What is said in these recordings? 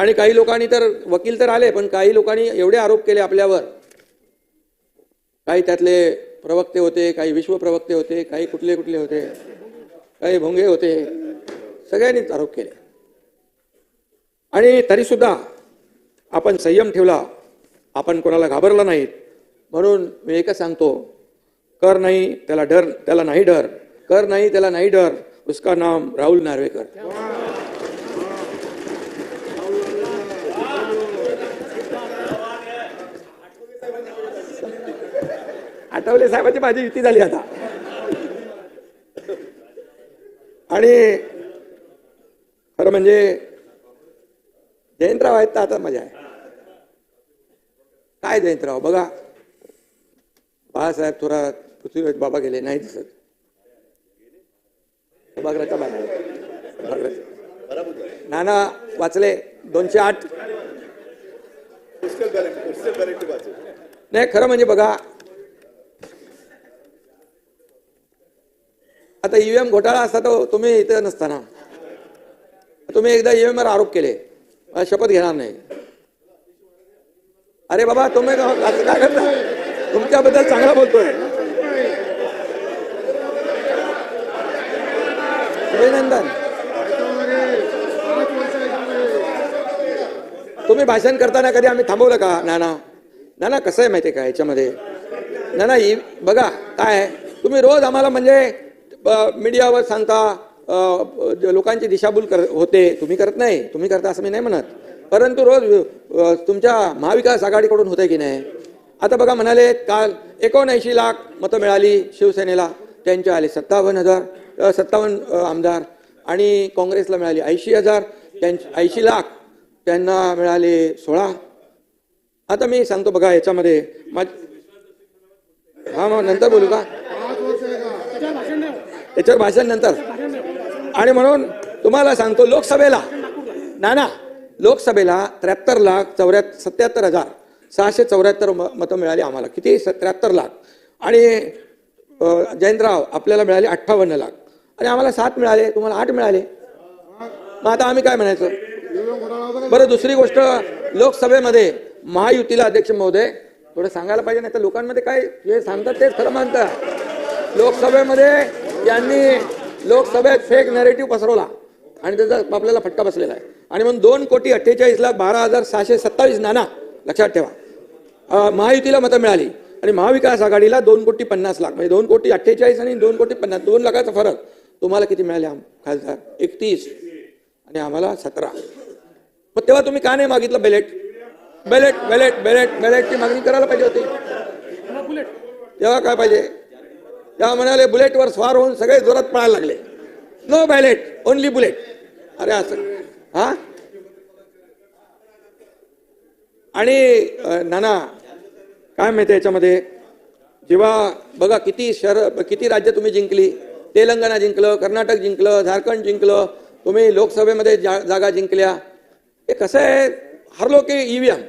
आणि काही लोकांनी तर वकील तर आले पण काही लोकांनी एवढे आरोप केले आपल्यावर. काही त्यातले प्रवक्ते होते काही विश्व प्रवक्ते होते काही कुठले कुठले होते काही भोंगे होते सगळ्यांनीच आरोप केले. आणि तरी सुद्धा आपण संयम ठेवला आपण कोणाला घाबरला नाहीत. म्हणून मी एकच सांगतो कर नाही त्याला डर त्याला नाही डर. कर नाही त्याला नाही डर. उसका नाम राहुल नार्वेकर. आठवले साहेबांची माझी युती झाली आता. आणि खरं म्हणजे जयंतराव आहेत तर आता मजा आहे. काय जयंतराव? बघा. बाळासाहेब थोरात पृथ्वीराज बाबा गेले नाही दिसत. सभागृहाच्या बाहेर. नाना वाचले दोनशे आठ. नाही खरं म्हणजे बघा आता ईव्हीएम घोटाळा असता तर तुम्ही इथं नसताना. तुम्ही एकदा ईव्हीएम वर आरोप केले. मला शपथ घेणार नाही. अरे बाबा तुम्ही असं काय करता? तुमच्याबद्दल चांगला बोलतोय. अभिनंदन. तुम्ही भाषण करताना कधी आम्ही थांबवलं का नाना? नाना कसं आहे माहिती आहे का याच्यामध्ये? नाना e ई बघा काय आहे? तुम्ही रोज आम्हाला म्हणजे मीडियावर सांगता लोकांची दिशाभूल कर होते. तुम्ही करत नाही. तुम्ही करता असं मी नाही म्हणत. परंतु रोज तुमच्या महाविकास आघाडीकडून होते की नाही? आता बघा म्हणाले काल एकोणऐंशी लाख मतं मिळाली शिवसेनेला. त्यांचे आले सत्तावन्न हजार सत्तावन्न आमदार. आणि काँग्रेसला मिळाली ऐंशी हजार. त्यांचे ऐंशी लाख त्यांना मिळाले सोळा. आता मी सांगतो बघा याच्यामध्ये. माझ हां मग नंतर बोलू का? याच्यावर भाषण नंतर. आणि म्हणून तुम्हाला सांगतो लोकसभेला ना ना लोकसभेला त्र्याहत्तर लाख चौऱ्या सत्याहत्तर हजार सहाशे चौऱ्याहत्तर म- मतं मिळाली आम्हाला. किती? त्र्याहत्तर लाख. आणि जयंतराव आपल्याला मिळाले अठ्ठावन्न लाख. आणि आम्हाला सात मिळाले तुम्हाला आठ मिळाले. मग आता आम्ही काय म्हणायचं? बरं दुसरी गोष्ट लोकसभेमध्ये महायुतीला अध्यक्ष महोदय थोडं सांगायला पाहिजे नाही तर लोकांमध्ये काय जे सांगतात तेच खरं मानतात. लोकसभेमध्ये यांनी लोकसभेत फेक नॅरेटिव्ह पसरवला. आणि त्याचा आपल्याला फटका बसलेला आहे. आणि म्हणून दोन कोटी अठ्ठेचाळीस लाख बारा हजार सहाशे सत्तावीस नाना लक्षात ठेवा. महायुतीला मतं मिळाली. आणि महाविकास आघाडीला दोन कोटी पन्नास लाख. म्हणजे दोन कोटी अठ्ठेचाळीस आणि दोन कोटी पन्नास. दोन लाखाचा फरक. तुम्हाला किती मिळाले आम- खासदार? एकतीस. आणि आम्हाला सतरा. मग तेव्हा तुम्ही का नाही मागितलं बेलेट बेलेट बेलेट बेलेट बेलेटची मागणी करायला पाहिजे होती. तेव्हा काय पाहिजे? तेव्हा म्हणाले बुलेटवर स्वार होऊन सगळे जोरात पळायला लागले. नो बॅलेट ओनली बुलेट अरे असं. हा? आणि नाना काय माहिती याच्यामध्ये? जेव्हा बघा किती शहर किती राज्य तुम्ही जिंकली. तेलंगणा जिंकलं कर्नाटक जिंकलं झारखंड जिंकलं. तुम्ही लोकसभेमध्ये जा जागा जिंकल्या. हे कसं आहे? हरलो की ईव्हीएम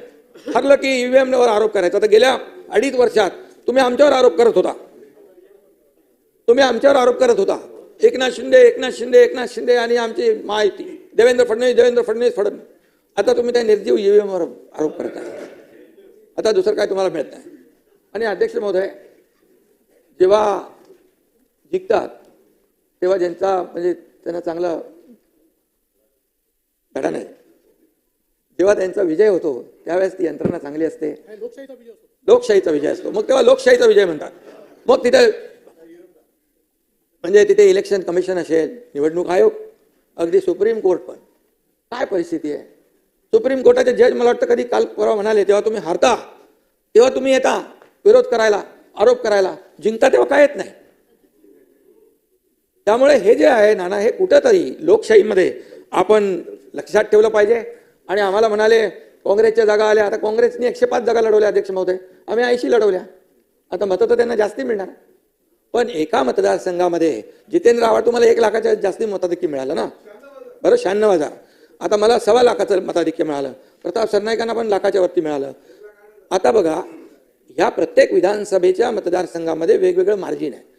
हरलं की ईव्हीएम वर आरोप करायचा. तर गेल्या अडीच वर्षात तुम्ही आमच्यावर आरोप करत होता. तुम्ही आमच्यावर आरोप करत होता. एकनाथ शिंदे एकनाथ शिंदे एकनाथ शिंदे आणि आमची माहिती. देवेंद्र फडणवीस देवेंद्र फडणवीस फडणवीस. आता तुम्ही त्या निर्जीव EVM वर आरोप करत आहे. आता दुसरं काय तुम्हाला मिळत नाही. आणि अध्यक्ष महोदय जेव्हा जिंकतात तेव्हा ज्यांचा म्हणजे त्यांना चांगला धडा नाही. जेव्हा त्यांचा विजय होतो त्यावेळेस ती यंत्रणा चांगली असते. लोकशाहीचा विजय असतो. मग तेव्हा लोकशाहीचा विजय म्हणतात. मग तिथे म्हणजे तिथे इलेक्शन कमिशन असेल निवडणूक आयोग अगदी सुप्रीम कोर्ट पण. काय परिस्थिती आहे? सुप्रीम कोर्टाचे जज मला वाटतं कधी काल परवा म्हणाले तेव्हा तुम्ही हारता तेव्हा तुम्ही येता विरोध करायला आरोप करायला जिंकता तेव्हा काय येत नाही. त्यामुळे हे जे आहे नाना हे कुठंतरी लोकशाहीमध्ये आपण लक्षात ठेवलं पाहिजे. आणि आम्हाला म्हणाले काँग्रेसच्या जागा आल्या आता काँग्रेसने एकशे पाच जागा लढवल्या अध्यक्ष महोदय. आम्ही ऐंशी लढवल्या. आता मतं तर त्यांना जास्ती मिळणार. पण एका मतदारसंघामध्ये जितेंद्र आव्हाड तुम्हाला एक लाखाच्या जास्ती मताधिक्य मिळालं ना? बरं शहाण्णव हजार. आता मला सव्वा लाखाचं मताधिक्य मिळालं. प्रताप सरनाईकांना पण लाखाच्या वरती मिळालं. आता बघा ह्या प्रत्येक विधानसभेच्या मतदारसंघामध्ये वेगवेगळं मार्जिन आहे.